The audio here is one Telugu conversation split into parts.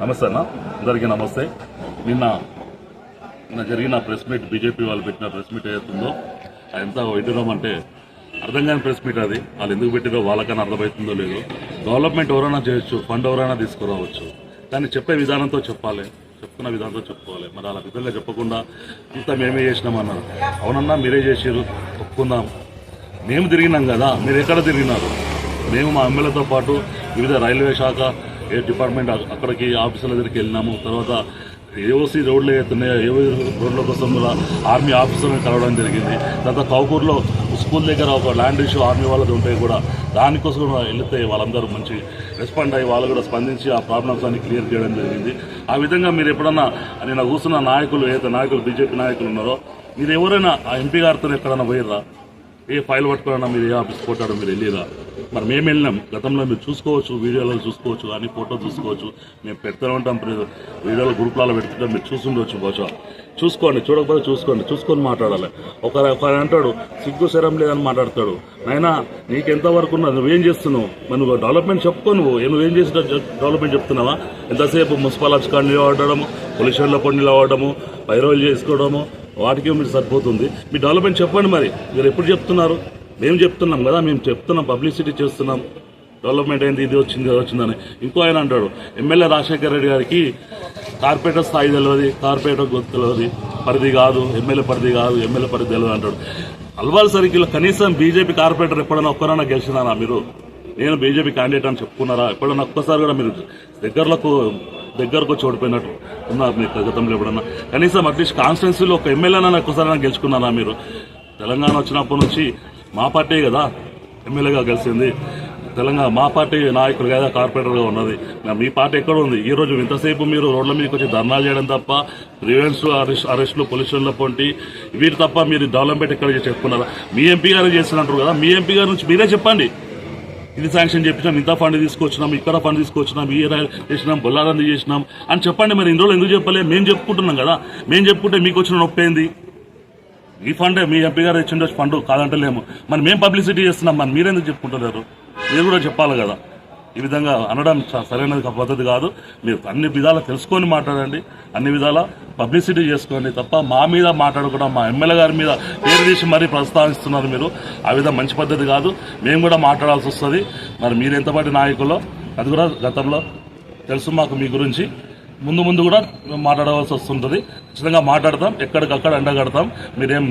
నమస్తే అన్న అందరికీ నమస్తే. నిన్న నిన్న జరిగిన ప్రెస్ మీట్ బీజేపీ వాళ్ళు పెట్టిన ప్రెస్ మీట్ ఏదైతుందో అది ఎంత విడ్డూరం అంటే అర్థం కాని ప్రెస్ మీట్ అది. వాళ్ళు ఎందుకు పెట్టిరో వాళ్ళకన్నా అర్థమవుతుందో లేదో. డెవలప్మెంట్ ఎవరైనా చేయొచ్చు ఫండ్ ఎవరైనా తీసుకురావచ్చు. కానీ చెప్పే విధానంతో చెప్పాలి. చెప్తున్న విధానంతో చెప్పుకోవాలి. మరి అలా విధంగా చెప్పకుండా ఇంత మేమే చేసినామన్నారు అవునన్నా మీరే చేసారు ఒప్పుకుందాం. మేము తిరిగినాం కదా. మీరు ఎక్కడ తిరిగినారు? మేము మా ఎమ్మెల్యేతో పాటు వివిధ రైల్వే శాఖ ఏ డిపార్ట్మెంట్ అక్కడికి ఆఫీసుల దగ్గరికి వెళ్ళినాము. తర్వాత ఏఓసీ రోడ్లు అవుతున్నాయో ఏవో రోడ్ల కోసం కూడా ఆర్మీ ఆఫీసర్ని కలవడం జరిగింది. తర్వాత కౌకూర్లో స్కూల్ దగ్గర ఒక ల్యాండ్ ఇష్యూ ఆర్మీ వాళ్ళది ఉంటాయి కూడా. దానికోసం కూడా వెళితే వాళ్ళందరూ మంచి రెస్పాండ్ అయ్యి వాళ్ళు కూడా స్పందించి ఆ ప్రాబ్లమ్స్ అన్ని క్లియర్ చేయడం జరిగింది. ఆ విధంగా మీరు ఎప్పుడన్నా నేను కూర్చున్న నాయకులు ఏదైతే నాయకులు బీజేపీ నాయకులు ఉన్నారో మీరు ఎవరైనా ఆ ఎంపీ గారితో ఎక్కడైనా పోయిర్రా? ఏ ఫైల్ పట్టుకున్నా మీరు ఏ ఆఫీస్ పోటాడో మీరు వెళ్ళిరా. మరి మేము వెళ్ళినాం. గతంలో మీరు చూసుకోవచ్చు వీడియోలో చూసుకోవచ్చు అన్ని ఫోటో చూసుకోవచ్చు. మేము పెడుతూనే ఉంటాం ప్రి- వీడియోలో గ్రూప్లలో పెడుతుంటాం మీరు చూసుండవచ్చు బహుశా. చూసుకోండి చూడకపోతే చూసుకోండి. చూసుకొని మాట్లాడాలి. ఒకరు ఒకరు అంటాడు సిగ్గు శరం లేదని మాట్లాడతాడు. నైనా నీకెంతవరకు ఉన్నది? నువ్వేం చేస్తున్నావు? మరి నువ్వు డెవలప్మెంట్ చెప్పుకో నువ్వు ఏ నువ్వేం చేసిన డెవలప్మెంట్ చెప్తున్నావా? ఎంతసేపు మున్సిపల్ అధికారులు నిలబడము పొల్యూషన్లో పని నిలబడము పైరోలు చేసుకోవడము వాటికి మీరు సరిపోతుంది. మీ డెవలప్మెంట్ చెప్పండి మరి. మీరు ఎప్పుడు చెప్తున్నారు? మేము చెప్తున్నాం కదా మేము చెప్తున్నాం పబ్లిసిటీ చేస్తున్నాం. డెవలప్మెంట్ అయింది ఇది వచ్చింది అది వచ్చిందని ఇంకో ఆయన అంటాడు ఎమ్మెల్యే రాజశేఖర రెడ్డి గారికి కార్పొరేటర్ స్థాయి తెలియదు కార్పొరేటర్ గొంతు తెలియదు పరిధి కాదు ఎమ్మెల్యే పరిధి కాదు ఎమ్మెల్యే పరిధి తెలియదు అంటాడు. అల్వాల్ సర్కిల్లో కనీసం బీజేపీ కార్పొరేటర్ ఎప్పుడైనా ఒక్కరైనా గెలిచినారా మీరు? నేను బీజేపీ క్యాండిడేట్ అని చెప్పుకున్నారా? ఎప్పుడైనా ఒక్కసారి కూడా మీరు దగ్గరలకు దగ్గరకు వచ్చి ఓడిపోయినట్టు ఉన్నారు మీకు గతంలో ఎప్పుడన్నా కనీసం అట్లీస్ట్ కాన్స్టిట్యున్సీలో ఒక ఎమ్మెల్యేనా ఒకసారి గెలుచుకున్నారా మీరు? తెలంగాణ వచ్చినప్పటి నుంచి మా పార్టీ కదా ఎమ్మెల్యేగా గెలిచింది. తెలంగాణ మా పార్టీ నాయకులు కదా కార్పొరేటర్గా ఉన్నది. మీ పార్టీ ఎక్కడ ఉంది? ఈ రోజు ఇంతసేపు మీరు రోడ్ల మీదకి వచ్చి ధర్నాలు చేయడం తప్ప రివెన్స్ అరెస్ట్ అరెస్టులు పొల్యూషన్ల పొంటి వీటి తప్ప మీరు డెవలప్మెంట్ ఎక్కడ చెప్పుకున్నారా? మీ ఎంపీ గారు చేసినట్టు కదా. మీ ఎంపీ గారి నుంచి మీరే చెప్పండి. ఇది శాంక్షన్ చేపించినాం ఇంత ఫండ్ తీసుకొచ్చినాం ఇక్కడ ఫండ్ తీసుకొచ్చినాం ఈ చేసినాం బొల్లారంది చేసినాం. అని చెప్పండి మరి ఇన్ని రోజులు ఎందుకు చెప్పలే? మేము చెప్పుకుంటున్నాం కదా. మేము చెప్పుకుంటే మీకు వచ్చిన నొప్పి ఏంది ఈ ఫండే మీ ఎంపీ గారు ఇచ్చిండొచ్చు ఫండ్ కాదంటలేము. మరి మేము పబ్లిసిటీ చేస్తున్నాం మరి మీరెందుకు చెప్పుకుంటున్నారు మీరు కూడా చెప్పాలి కదా. ఈ విధంగా అనడం సరైనది పద్ధతి కాదు. మీరు అన్ని విధాలా తెలుసుకొని మాట్లాడండి. అన్ని విధాలా పబ్లిసిటీ చేసుకోండి తప్ప మా మీద మాట్లాడకుండా మా ఎమ్మెల్యే గారి మీద పేరు తీసి మరీ ప్రస్తావిస్తున్నారు మీరు. ఆ విధంగా మంచి పద్ధతి కాదు. మేము కూడా మాట్లాడాల్సి వస్తుంది. మరి మీరు ఎంతపాటి నాయకులో? అది కూడా గతంలో తెలుసు మాకు మీ గురించి. ముందు ముందు కూడా మాట్లాడవలసి వస్తుంటుంది. ఖచ్చితంగా మాట్లాడతాం. ఎక్కడికక్కడ అండగడతాం మీరేం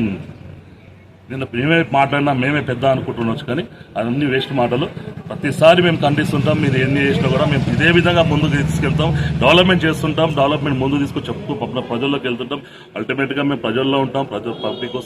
నిన్న మేమే మాట్లాడినా మేమే పెద్ద అనుకుంటుండొచ్చు కానీ అన్ని వేస్ట్ మాటలు. ప్రతిసారి మేము ఖండిస్తుంటాం మీరు ఎన్ని చేసినా కూడా మేము ఇదే విధంగా ముందుకు తీసుకెళ్తాం డెవలప్మెంట్ చేస్తుంటాం డెవలప్మెంట్ ముందు తీసుకొని చెప్పుకో ప్రజల్లోకి వెళ్తుంటాం. అల్టిమేట్గా మేము ప్రజల్లో ఉంటాం ప్రజల పబ్లిక్ కోసం